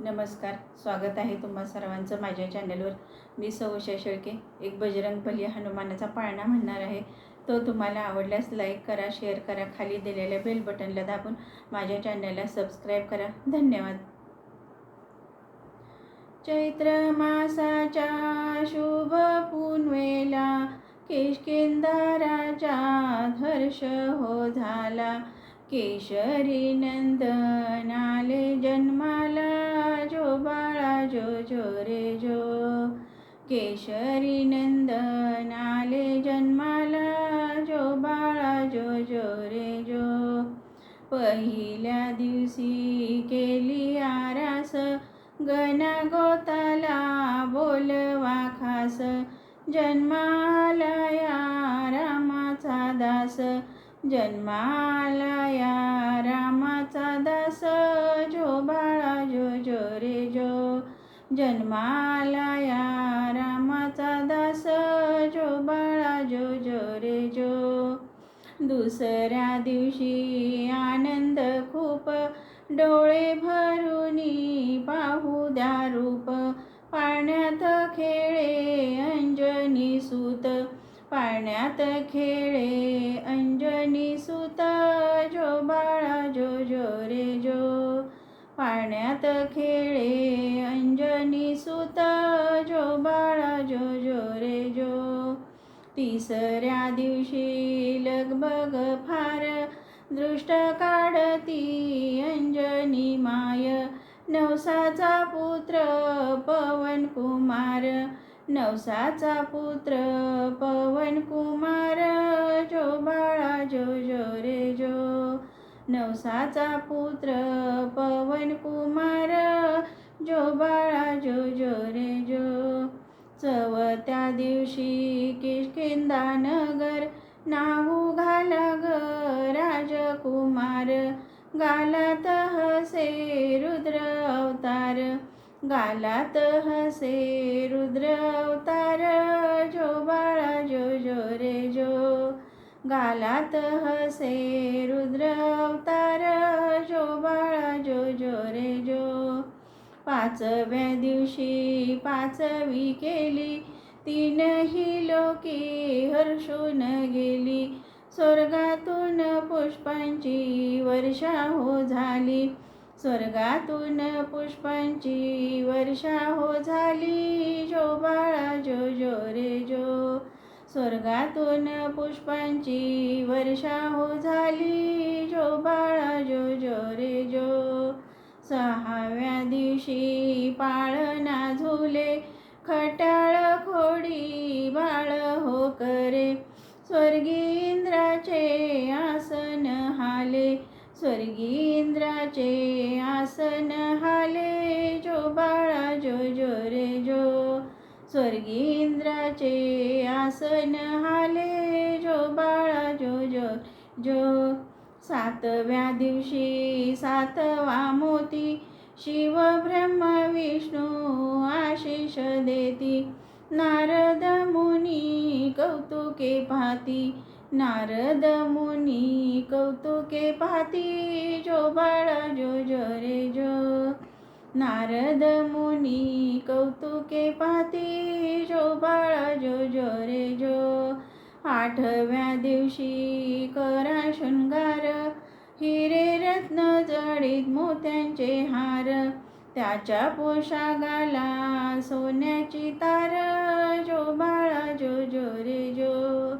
नमस्कार स्वागत आहे तुम्हा सर्वांचं माझ्या चॅनलवर. मी सौशा शेळके एक बजरंगबली हनुमानाचा पाळणा म्हणणार आहे. तो तुम्हाला आवडल्यास लाईक करा शेअर करा खाली दिलेल्या बेल बटनला दाबून माझ्या चॅनलला सबस्क्राईब करा. धन्यवाद. चैत्र मासाच्या शुभ पुनवेला केशकेंदाराचा हर्ष हो झाला. केशरी नंदन आले जन्माला जो बाळा जो जो रे जो. केशरी नंदन आले जन्माला जो बाळा जो जो रे जो. पहिल्या दिवशी केली आरास गणा गोताला बोलवा खास. जन्माला या रामाचा दास जन्माला या रामाचा दास जो बाळा जो जो रे जो. जन्माला या रामाचा दास जो बाळा जो जो रे जो. दुसऱ्या दिवशी आनंद खूप डोळे भरुनी पाहू द्या रूप. पाण्यात खेळे अंजनी सूत पाण्यात खेळे अंजनी सुता जो बाळा जो जो रे जो. पाण्यात खेळे अंजनी सुता जो बाळा जो जो रे जो. तिसऱ्या दिवशी लगबग फार दृष्ट काढती अंजनी माय. नवसाचा पुत्र पवन कुमार. नवसाचा पुत्र पवन कुमार जो बाळा जो जो रे जो. नवसाचा पुत्र पवन कुमार जो बाळा जो जो रे जो. चवत्या दिवशी किष्किंदा नगर नाहू घाला ग राजकुमार. गालात हसे रुद्र अवतार. गालात हसे रुद्र अवतार जो बाळा जो जो रे जो. गालात हसे रुद्र अवतार जो बाळा जो जो रे जो. पाचव्या दिवशी पाचवी केली तीनही लोके हर्षून गेली. स्वर्गातून पुष्पांची वर्षा हो झाली. स्वर्गातून पुष्पांची वर्षा हो झाली. जो बाळा जो जो रे जो. स्वर्गातून पुष्पांची वर्षा हो झाली. जो बाळा जो जो रे जो. सहाव्या दिवशी पाळणा झुले. खटाळ खोडी बाळ हो करे. स्वर्गी इंद्राचे आसन हाले. स्वर्गींद्राचे आसन हाले जो बाळा जो जो रे जो. स्वर्गी इंद्राचे आसन हाले जो बाळा जो जो जो. सातव्या दिवशी सातवा मोती शिव ब्रह्म विष्णू आशिष देती. नारद मुनी कौतुके पाती नारद मुनी कौतुके पाहती जो बाळा जो जो रे जो. नारद मुनी कौतुके पाहती जो बाळा जो जो रे जो. आठव्या दिवशी करा शृंगार हिरे रत्न जडीत मोत्यांचे हार. त्याच्या पोशागाला सोन्याची तार जो बाळा जो जो रे जो.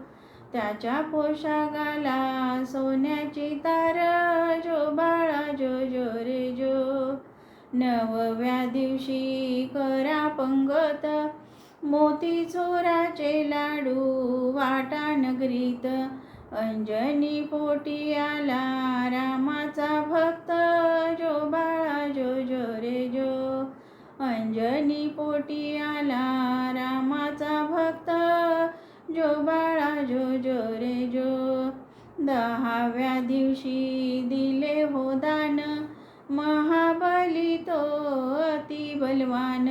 त्याच्या पोशागाला सोन्याची तार जो बाळा जो जो रे जो. नवव्या दिवशी करा पंगत मोती चोराचे लाडू वाटा नगरीत अंजनी पोटी आला रामाचा भक्त जो बाळा जो जो रे जो. अंजनी पोटी आला जो बाळा जो जो रे जो. दहाव्या दिवशी दिले हो दान. महाबली तो अति बलवान.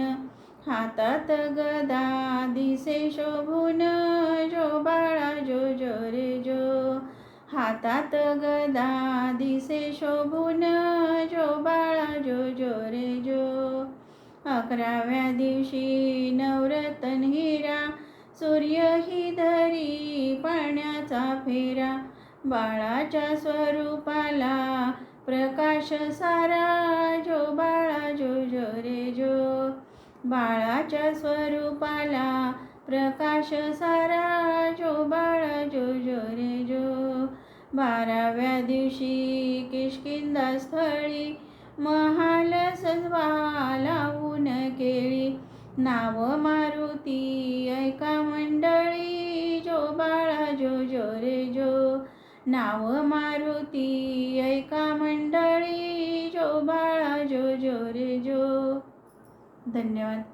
हातात गदा दिसे शोभून. जो बाळा जो जो रे जो. हातात गदा दिसे शोभून. जो बाळा जो जो रे जो. अकराव्या दिवशी नवरतन हिरा. सूर्य ही धरी पाण्याचा फेरा बाळाच्या स्वरूपाला प्रकाश सारा जो बाळा जो जो रे जो. बाळाच्या स्वरूपाला प्रकाश सारा जो बाळा जो जो रे जो. बाराव्या दिवशी किशकिंदा स्थळी महाल सजवा लावून केळी नाव मारुती ऐका मंडळी जो बाळा जो जो रे जो. नाव मारुती ऐका मंडळी जो बाळा जो जो रे जो. धन्यवाद.